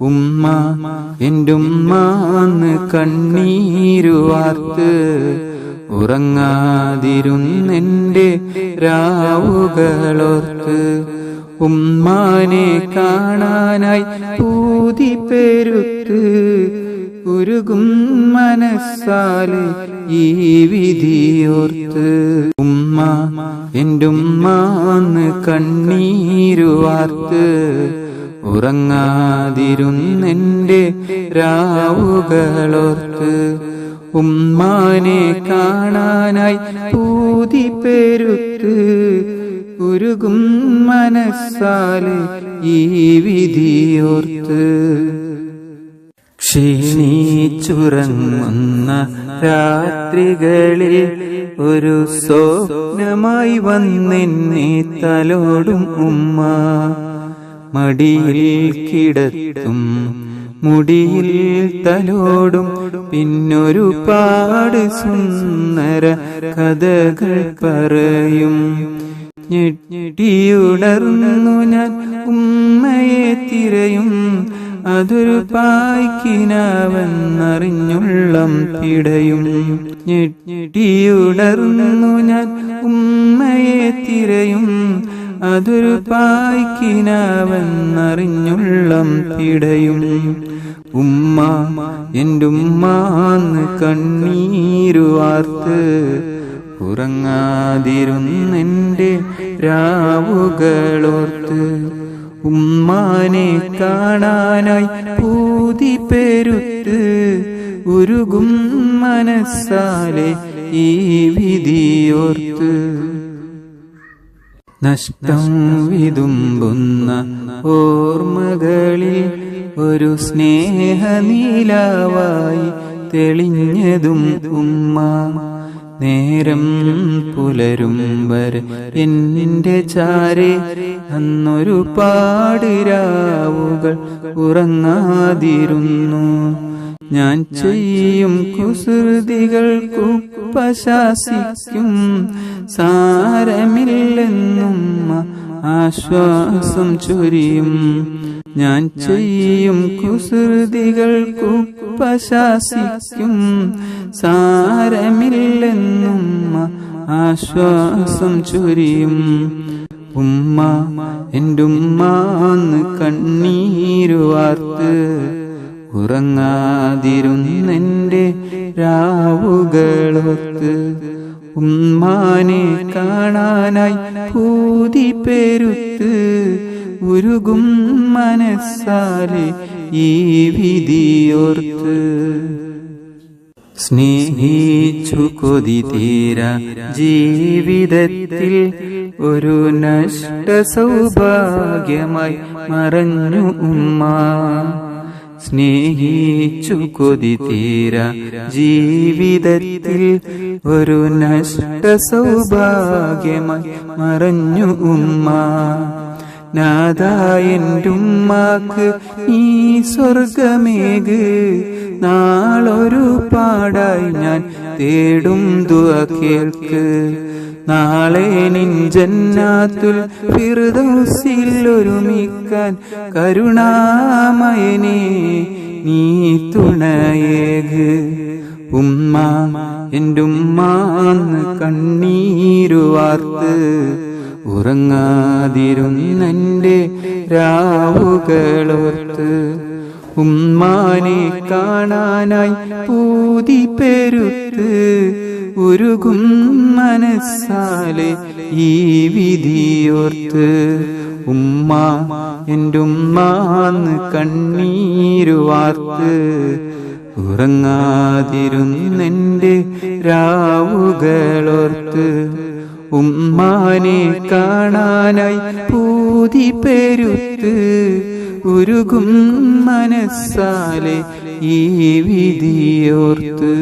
ഉമ്മ എന്റെ ഉമ്മ എന്റുമ്മാന്ന് കണ്ണീരുവാർത്ത് ഉറങ്ങാതിരുന്നെന്റെ രാവുകളോർത്ത് ഉമ്മാനെ കാണാനായി പൂതി പെരുത്ത് ഉരുകും മനസ്സാൽ ഈ വിധിയോർത്ത്. ഉമ്മ എന്റെ ഉമ്മ എന്റുമ്മാന്ന് കണ്ണീരുവാർത്ത് ഉറങ്ങാതിരുന്നെന്റെ രാവുകളോർത്ത് ഉമ്മാനെ കാണാനായി പൂതി പെരുത്ത് ഉരുകും മനസ്സാൽ ഈ വിധിയോർത്ത്. ക്ഷീണിച്ചുറങ്ങുന്ന രാത്രികളിൽ ഒരു സ്വപ്നമായി വന്നെന്നെ തലോടും ഉമ്മ. മടിയിൽ കിടത്തും. മുടിയിൽ തലോടും. പിന്നൊരു പാട് സുന്ദര കഥകൾ പറയും. ഞെട്ടിയുണർന്നു ഞാൻ ഉമ്മയെ തിരയും. അതൊരു പായ്ക്കിനാവെന്നറിഞ്ഞുള്ളം പിടയും ഞെട്ടിയുണർന്നു ഞാൻ ഉമ്മയെ തിരയും. അതൊരു പായ്ക്കിനാവെന്നറിഞ്ഞുള്ളം പിടയും. ഉമ്മ എന്റെ ഉമ്മാന്ന് കണ്ണീരുവാർത്ത് ഉറങ്ങാതിരുന്നെന്റെ രാവുകളോർത്ത്. ഉമ്മാനെ കാണാനായി പൂതി പെരുത്ത് ഉരുകും മനസ്സാലെ ഈ വിധിയോർത്ത്. നഷ്ടം വിതുമ്പുന്ന ഓർമ്മകളിൽ ഒരു സ്നേഹനീലാവായി തെളിഞ്ഞതും ഉമ്മ. നേരം പുലരും വരെ എന്നിന്റെ ചാരെ അന്നൊരു പാടിരാവുകൾ ഉറങ്ങാതിരുന്നു. ഞാൻ ചെയ്യും കുസൃതികൾ കുപ്പശാസിക്കും സാരമില്ലെന്നും ആശ്വാസം ചൊരിയും. ഞാൻ ചെയ്യും കുസൃതികൾ കുപ്പശാസിക്കും സാരമില്ലെന്നും ആശ്വാസം ചൊരിയും. ഉമ്മ എന്റെ ഉമ്മാന്ന് കണ്ണീരുവാർത്ത് ഉറങ്ങാതിരുന്നെന്റെ രാവുകളൊത്ത് ഉമ്മാനെ കാണാനായി പൂതി പെരുത്ത് ഉരുകും മനസ്സാലെ ഈ വിധിയോർത്ത്. സ്നേഹിച്ചു കൊതി തീര ജീവിതത്തിൽ ഒരു നഷ്ട സൗഭാഗ്യമായി മറഞ്ഞു ഉമ്മ. സ്നേഹിച്ചു കൊതി തീര ജീവിതത്തിൽ ഒരു നഷ്ട സൗഭാഗ്യമായി മറഞ്ഞു ഉമ്മ. നാദായന്റുമ്മാക്ക് ഈ സ്വർഗമേക്. നാളൊരു പാടായി ഞാൻ തേടും ദുവ കേൾക്ക്. നാളെ നിൻ ജന്നാത്തുൽ ഫിർദൗസിൽ ഒരുമിക്കാൻ കരുണാമയനെ നീ തുണയേക്. ഉമ്മ എന്റെ ഉമ്മാന്ന് കണ്ണീരുവാർത്ത് ഉറങ്ങാതിരുന്നെന്റെ രാവുകളോർത്ത്. ഉമ്മാനെ കാണാനായി പൂതി പെരുത്ത് ഉരുകും മനസ്സാലെ ഈ വിധിയോർത്ത്. ഉമ്മ എന്റെ ഉമ്മാന്ന് കണ്ണീരുവാർത്ത് ഉറങ്ങാതിരുന്നെന്റെ രാവുകളോർത്ത്. ഉമ്മാനെ കാണാനായി പൂതി പെരുത്ത് ഉരുകും മനസ്സാലെ ഈ വിധിയോർത്ത്.